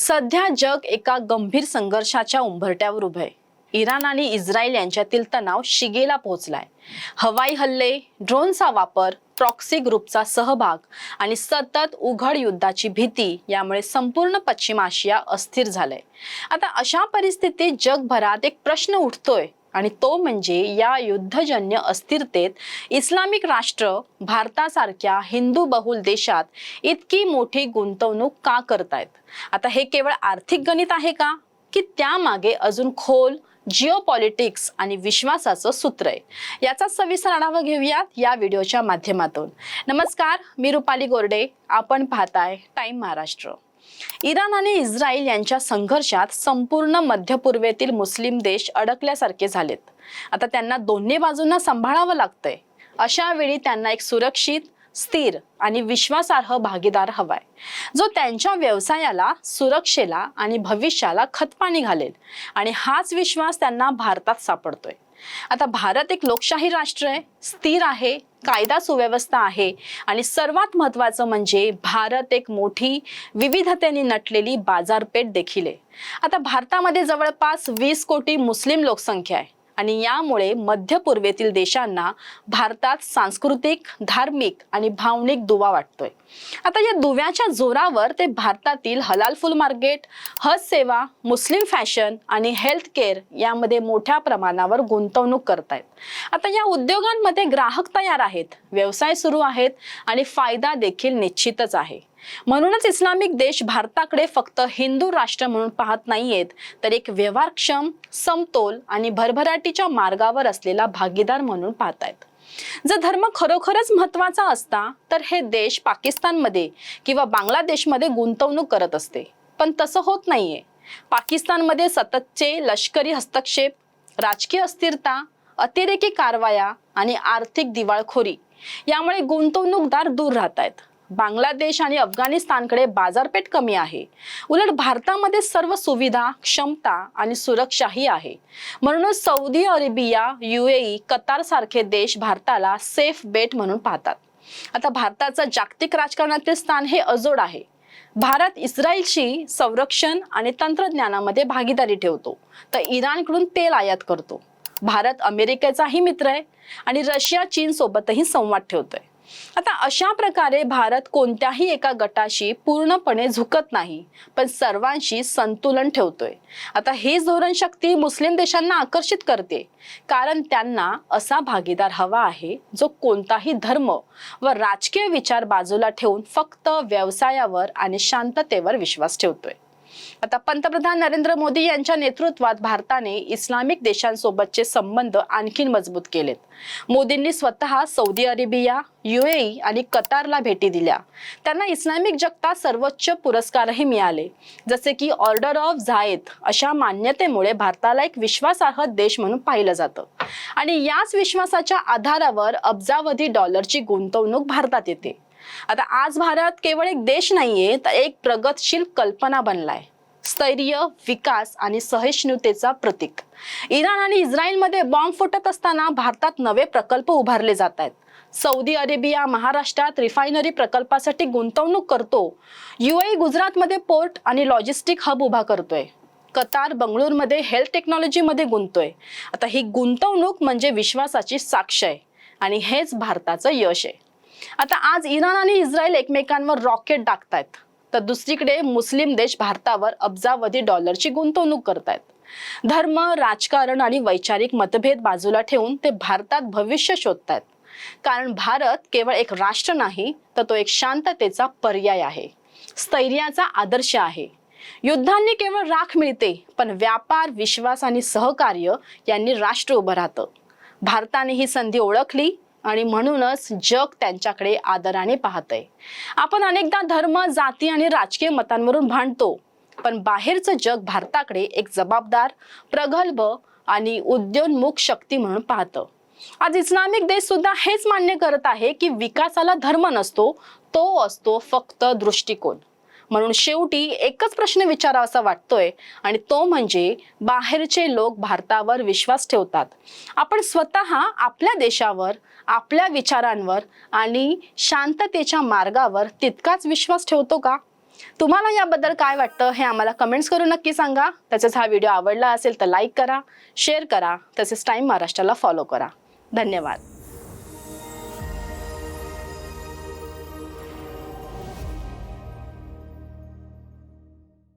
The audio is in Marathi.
सध्या जग एका गंभीर संघर्षाच्या उंबरट्यावर उभे आहे. इराण आणि इस्रायल यांच्यातील तणाव शिगेला पोहोचलाय. हवाई हल्ले ड्रोनचा वापर प्रॉक्सी ग्रुपचा सहभाग आणि सतत उघड युद्धाची भीती यामुळे संपूर्ण पश्चिम आशिया अस्थिर झालंय. आता अशा परिस्थितीत जगभरात एक प्रश्न उठतोय. आणि तो म्हणजे या युद्धजन्य अस्थिरतेत इस्लामिक राष्ट्र भारतासारख्या हिंदू बहुल देशात इतकी मोठी गुंतवणूक का करतायत? आता हे केवळ आर्थिक गणित आहे का? की त्यामागे अजून खोल जिओ पॉलिटिक्स आणि विश्वासाचं सूत्र आहे? याचा सविस्तर आढावा घेऊयात या व्हिडिओच्या माध्यमातून. नमस्कार मी रुपाली गोरडे. आपण पाहताय टाईम महाराष्ट्र. इराण आणि इस्रायल यांच्या संघर्षात संपूर्ण मध्य पूर्वेतील मुस्लिम देश अडकल्यासारखे झालेत. आता त्यांना दोन्ही बाजूंना सांभाळावं लागतंय. अशा वेळी त्यांना एक सुरक्षित स्थिर आणि विश्वासार्ह भागीदार हवाय जो त्यांच्या व्यवसायाला सुरक्षेला आणि भविष्याला खतपाणी घालेल. आणि हाच विश्वास त्यांना भारतात सापडतोय. आता भारत एक लोकशाही राष्ट्र आहे स्थिर आहे कायदा सुव्यवस्था आहे आणि सर्वात महत्वाचं म्हणजे भारत एक मोठी विविधतेने नटलेली बाजारपेठ देखील आहे. आता भारतामध्ये जवळपास वीस कोटी मुस्लिम लोकसंख्या आहे आणि यामुळे मध्य पूर्वेतील देशांना भारतात सांस्कृतिक धार्मिक आणि भावनिक दुवा वाटतोय. आता या दुव्याच्या जोरावर ते भारतातील हलाल फुल मार्केट हज सेवा मुस्लिम फॅशन आणि हेल्थ केअर यामध्ये मोठ्या प्रमाणावर गुंतवणूक करतायत. आता या उद्योगांमध्ये ग्राहक तयार आहेत व्यवसाय सुरू आहेत आणि फायदा देखील निश्चितच आहे. म्हणूनच इस्लामिक देश भारताकडे फक्त हिंदू राष्ट्र म्हणून पाहत नाहीयेत तर एक व्यवहारक्षम समतोल आणि भरभराटीच्या मार्गावर असलेला भागीदार म्हणून पाहतायत. जर धर्म खरोखरच महत्त्वाचा असता तर हे देश पाकिस्तानमध्ये किंवा बांगलादेशमध्ये गुंतवणूक करत असते. पण तसं होत नाहीये. पाकिस्तानमध्ये सततचे लष्करी हस्तक्षेप राजकीय अस्थिरता अतिरेकी कारवाया आणि आर्थिक दिवाळखोरी यामुळे गुंतवणूकदार दूर राहत आहेत बांगलादेश आणि अफगाणिस्तानकडे बाजारपेठ कमी आहे. उलट भारतामध्ये सर्व सुविधा क्षमता आणि सुरक्षाही आहे. म्हणूनच सौदी अरेबिया युएई कतार सारखे देश भारताला सेफ बेट म्हणून पाहतात. आता भारताचं जागतिक राजकारणातील स्थान हे अजोड आहे. भारत इस्रायलशी संरक्षण आणि तंत्रज्ञानामध्ये भागीदारी ठेवतो. तर इराणकडून तेल आयात करतो. भारत अमेरिकेचाही मित्र आहे आणि रशिया चीन सोबतही संवाद ठेवतोय. आता अशा प्रकारे भारत कोणत्याही एका गटाशी पूर्णपणे झुकत नाही पण सर्वांशी संतुलन ठेवतोय. आता हे धोरण शक्ती मुस्लिम देशांना आकर्षित करते कारण त्यांना असा भागीदार हवा आहे जो कोणताही धर्म व राजकीय विचार बाजूला ठेवून फक्त व्यवसायावर आणि शांततेवर विश्वास ठेवतोय. आता पंतप्रधान नरेंद्र मोदी यांच्या नेतृत्वात भारताने इस्लामिक देशांसोबतचे संबंध आणखीन मजबूत केलेत. मोदींनी स्वतः सौदी अरेबिया युएई आणि कतारला भेटी दिल्या. त्यांना इस्लामिक जगतात सर्वोच्च पुरस्कारही मिळाले. जसे की ऑर्डर ऑफ झायद अशा मान्यतेमुळे भारताला एक विश्वासार्ह देश म्हणून पाहिलं जातं. आणि याच विश्वासाच्या आधारावर अब्जावधी डॉलरची गुंतवणूक भारतात येते. आता आज भारत केवळ एक देश नाहीये तर एक प्रगतशील कल्पना बनलाय. स्थैर्य विकास आणि सहिष्णुतेचा प्रतीक. इराण आणि इस्रायलमध्ये बॉम्ब फुटत असताना भारतात नवे प्रकल्प उभारले जात आहेत सौदी अरेबिया महाराष्ट्रात रिफायनरी प्रकल्पासाठी गुंतवणूक करतो. युएई गुजरातमध्ये पोर्ट आणि लॉजिस्टिक हब उभा करतोय. कतार बंगळूरमध्ये हेल्थ टेक्नॉलॉजीमध्ये गुंततोय आता ही गुंतवणूक म्हणजे विश्वासाची साक्ष आहे. आणि हेच भारताचं यश आहे. आता आज इराण आणि इस्रायल एकमेकांवर रॉकेट टाकतायत. तर दुसरीकडे मुस्लिम देश भारतावर अब्जावधी डॉलरची गुंतवणूक करतायत. धर्म राजकारण आणि वैचारिक मतभेद बाजूला ठेवून ते भारतात भविष्य शोधतायत. कारण भारत केवळ एक राष्ट्र नाही तर तो एक शांततेचा पर्याय आहे. स्थैर्याचा आदर्श आहे. युद्धांनी केवळ राख मिळते पण व्यापार विश्वास आणि सहकार्य यांनी राष्ट्र उभं राहतं. भारताने ही संधी ओळखली आणि म्हणूनच जग त्यांच्याकडे आदराने पाहतंय. आपण अनेकदा धर्म जाती आणि राजकीय मतांवरून भांडतो पण बाहेरचं जग भारताकडे एक जबाबदार प्रगल्भ आणि उद्योन्मुख शक्ती म्हणून पाहतं. आज इस्लामिक देश सुद्धा हेच मान्य करत आहे की विकासाला धर्म नसतो तो असतो फक्त दृष्टिकोन. म्हणून शेवटी एकच प्रश्न विचारावासा वाटतोय आणि तो म्हणजे बाहेरचे लोक भारतावर विश्वास ठेवतात. आपण स्वतः आपल्या देशावर आपल्या विचारांवर आणि शांततेच्या मार्गावर तितकाच विश्वास ठेवतो का? तुम्हाला याबद्दल काय वाटतं हे आम्हाला कमेंट्स करून नक्की सांगा. तसेच हा व्हिडिओ आवडला असेल तर लाईक करा शेअर करा. तसेच टाईम महाराष्ट्राला फॉलो करा. धन्यवाद.